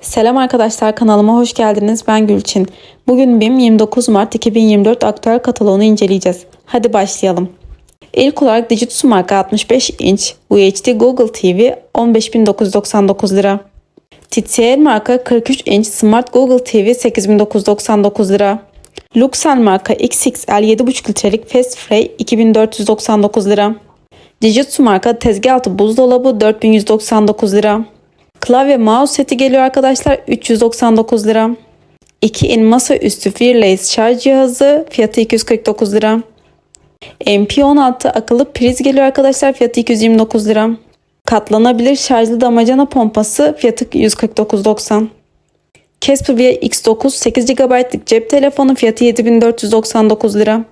Selam arkadaşlar kanalıma hoş geldiniz. Ben Gülçin. Bugün BİM 29 Mart 2024 aktüel kataloğunu inceleyeceğiz. Hadi başlayalım. İlk olarak Digitsu marka 65 inç UHD Google TV 15.999 lira. TCL marka 43 inç Smart Google TV 8.999 lira. Luxel marka XXL 7.5 litrelik Fast Frey 2499 lira. Digitsu marka tezgah altı buzdolabı 4199 lira. Klavye mouse seti geliyor arkadaşlar 399 lira. 2 in masaüstü Wireless şarj cihazı fiyatı 249 lira. MP16 akıllı priz geliyor arkadaşlar fiyatı 229 lira. Katlanabilir şarjlı damacana pompası fiyatı 149.90. Casper Via X9 8 GB'lık cep telefonu fiyatı 7499 lira.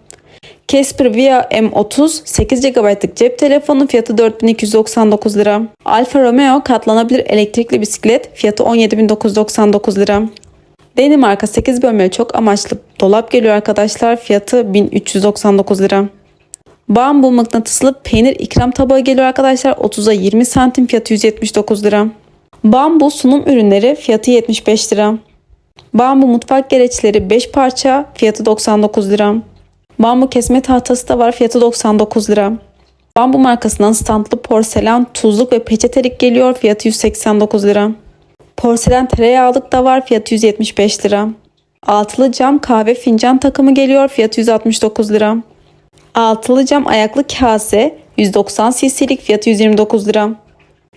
Casper Via M30 8 GB'lık cep telefonu fiyatı 4299 lira. Alfa Romeo katlanabilir elektrikli bisiklet fiyatı 17999 lira. Deni marka 8 bölmeli çok amaçlı dolap geliyor arkadaşlar fiyatı 1399 lira. Bambu mıknatıslı peynir ikram tabağı geliyor arkadaşlar 30'a 20 santim fiyatı 179 lira. Bambu sunum ürünleri fiyatı 75 lira. Bambu mutfak gereçleri 5 parça fiyatı 99 lira. Bambu kesme tahtası da var fiyatı 99 lira. Bambu markasından standlı porselen, tuzluk ve peçetelik geliyor fiyatı 189 lira. Porselen tereyağlık da var fiyatı 175 lira. Altılı cam kahve fincan takımı geliyor fiyatı 169 lira. Altılı cam ayaklı kase 190 cc'lik fiyatı 129 lira.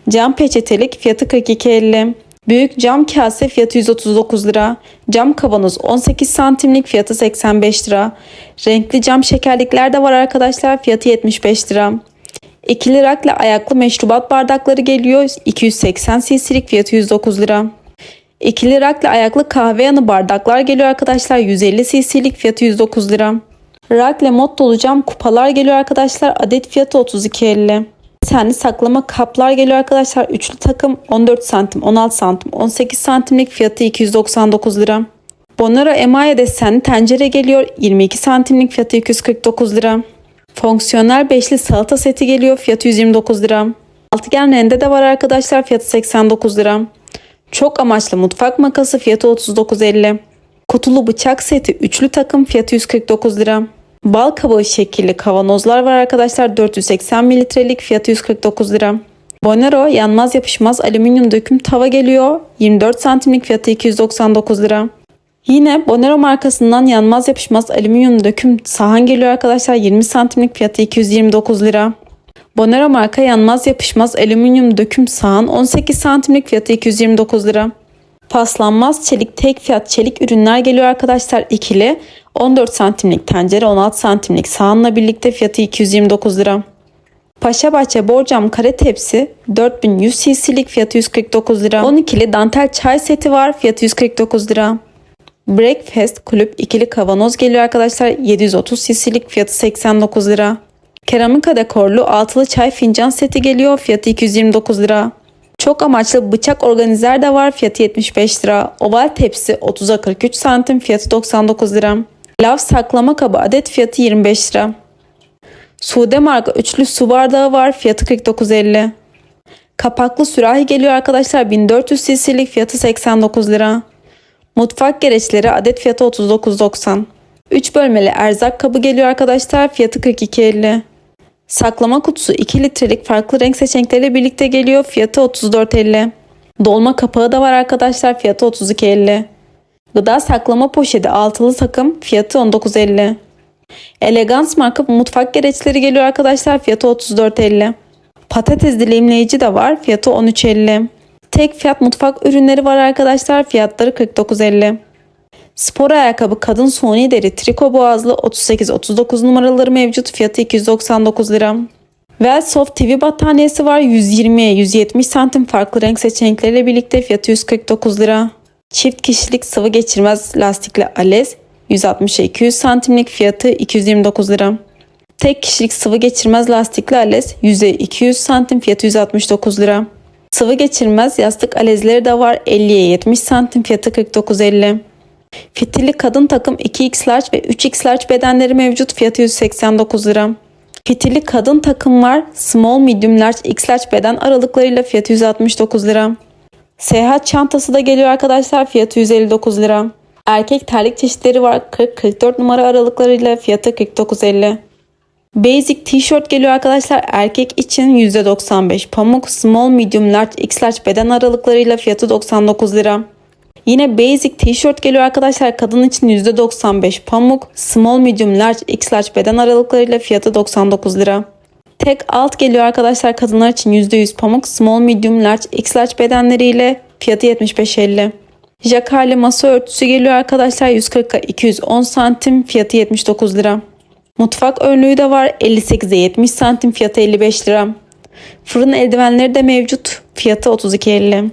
Cam peçetelik fiyatı 42.50. Büyük cam kase fiyatı 139 lira. Cam kavanoz 18 santimlik fiyatı 85 lira. Renkli cam şekerlikler de var arkadaşlar fiyatı 75 lira. İkili rakla ayaklı meşrubat bardakları geliyor 280 cc'lik fiyatı 109 lira. İkili rakla ayaklı kahve yanı bardaklar geliyor arkadaşlar 150 cc'lik fiyatı 109 lira. Rakle mod dolu cam kupalar geliyor arkadaşlar adet fiyatı 32.50. Desenli saklama kaplar geliyor arkadaşlar. Üçlü takım 14 santim, 16 santim, 18 santimlik fiyatı 299 lira. Bonaro emaye desenli tencere geliyor. 22 santimlik fiyatı 249 lira. Fonksiyonel beşli salata seti geliyor. Fiyatı 129 lira. Altıgen rende de var arkadaşlar. Fiyatı 89 lira. Çok amaçlı mutfak makası fiyatı 39.50. Kutulu bıçak seti üçlü takım fiyatı 149 lira. Bal kabağı şekilli kavanozlar var arkadaşlar 480 mililitrelik fiyatı 149 lira. Bonero yanmaz yapışmaz alüminyum döküm tava geliyor 24 santimlik fiyatı 299 lira. Yine Bonero markasından yanmaz yapışmaz alüminyum döküm sahan geliyor arkadaşlar 20 santimlik fiyatı 229 lira. Bonero marka yanmaz yapışmaz alüminyum döküm sahan 18 santimlik fiyatı 229 lira. Paslanmaz çelik tek fiyat çelik ürünler geliyor arkadaşlar ikili. 14 santimlik tencere 16 santimlik sahanla birlikte fiyatı 229 lira. Paşabahçe borcam kare tepsi 4100 cc'lik fiyatı 149 lira. 12'li dantel çay seti var fiyatı 149 lira. Breakfast kulüp ikili kavanoz geliyor arkadaşlar 730 cc'lik fiyatı 89 lira. Keramika dekorlu altılı çay fincan seti geliyor fiyatı 229 lira. Çok amaçlı bıçak organizer de var fiyatı 75 lira. Oval tepsi 30'a 43 santim fiyatı 99 lira. Lav saklama kabı adet fiyatı 25 lira. Sude marka üçlü su bardağı var fiyatı 49.50. Kapaklı sürahi geliyor arkadaşlar 1400 cc'lik fiyatı 89 lira. Mutfak gereçleri adet fiyatı 39.90. 3 bölmeli erzak kabı geliyor arkadaşlar fiyatı 42.50. Saklama kutusu 2 litrelik farklı renk seçenekleriyle birlikte geliyor fiyatı 34.50. Dolma kapağı da var arkadaşlar fiyatı 32.50. Gıda saklama poşeti altılı takım fiyatı 19.50. Elegans marka mutfak gereçleri geliyor arkadaşlar fiyatı 34.50. Patates dilimleyici de var fiyatı 13.50. Tek fiyat mutfak ürünleri var arkadaşlar fiyatları 49.50. Spor ayakkabı kadın suni deri triko boğazlı 38-39 numaraları mevcut fiyatı 299 lira. Velsoft TV battaniyesi var 120-170 santim farklı renk seçenekleriyle birlikte fiyatı 149 lira. Çift kişilik sıvı geçirmez lastikli Ales 160-200 santimlik fiyatı 229 lira. Tek kişilik sıvı geçirmez lastikli Ales 100'e 200 santim fiyatı 169 lira. Sıvı geçirmez yastık alezleri de var 50'ye 70 santim fiyatı 49.50. Fitilli kadın takım 2x large ve 3x large bedenleri mevcut fiyatı 189 lira. Fitilli kadın takım var small medium large x large beden aralıklarıyla fiyatı 169 lira. Seyahat çantası da geliyor arkadaşlar. Fiyatı 159 lira. Erkek terlik çeşitleri var. 40-44 numara aralıklarıyla fiyatı 49.50. Basic tişört geliyor arkadaşlar. Erkek için %95 pamuk, small, medium, large, x large beden aralıklarıyla fiyatı 99 lira. Yine basic tişört geliyor arkadaşlar. Kadın için %95 pamuk, small, medium, large, x large beden aralıklarıyla fiyatı 99 lira. Tek alt geliyor arkadaşlar kadınlar için %100 pamuk, small, medium, large, x large bedenleriyle fiyatı 75.50. Jacquard'lı masa örtüsü geliyor arkadaşlar 140'a 210 santim fiyatı 79 lira. Mutfak önlüğü de var 58'e 70 santim fiyatı 55 lira. Fırın eldivenleri de mevcut fiyatı 32.50.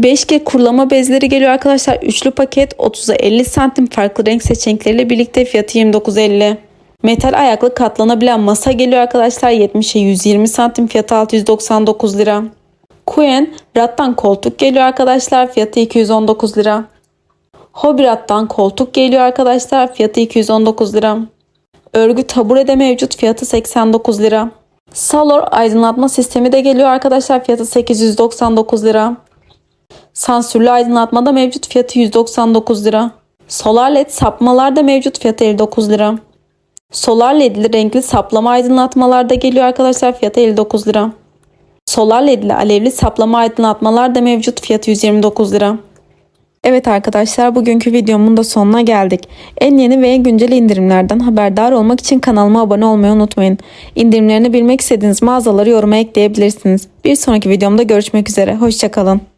5G kurulama bezleri geliyor arkadaşlar. Üçlü paket 30'a 50 santim farklı renk seçenekleriyle birlikte fiyatı 29.50. Metal ayaklı katlanabilen masa geliyor arkadaşlar. 70'e 120 santim fiyatı 699 lira. Queen rattan koltuk geliyor arkadaşlar. Fiyatı 219 lira. Hobby rattan koltuk geliyor arkadaşlar. Fiyatı 219 lira. Örgü tabure de mevcut. Fiyatı 89 lira. Salor aydınlatma sistemi de geliyor arkadaşlar. Fiyatı 899 lira. Sansürlü aydınlatma da mevcut. Fiyatı 199 lira. Solar led sapmalar da mevcut. Fiyatı 59 lira. Solar ledli renkli saplama aydınlatmalar da geliyor arkadaşlar. Fiyatı 59 lira. Solar ledli alevli saplama aydınlatmalar da mevcut. Fiyatı 129 lira. Evet arkadaşlar bugünkü videomun da sonuna geldik. En yeni ve en güncel indirimlerden haberdar olmak için kanalıma abone olmayı unutmayın. İndirimlerini bilmek istediğiniz mağazaları yoruma ekleyebilirsiniz. Bir sonraki videomda görüşmek üzere. Hoşçakalın.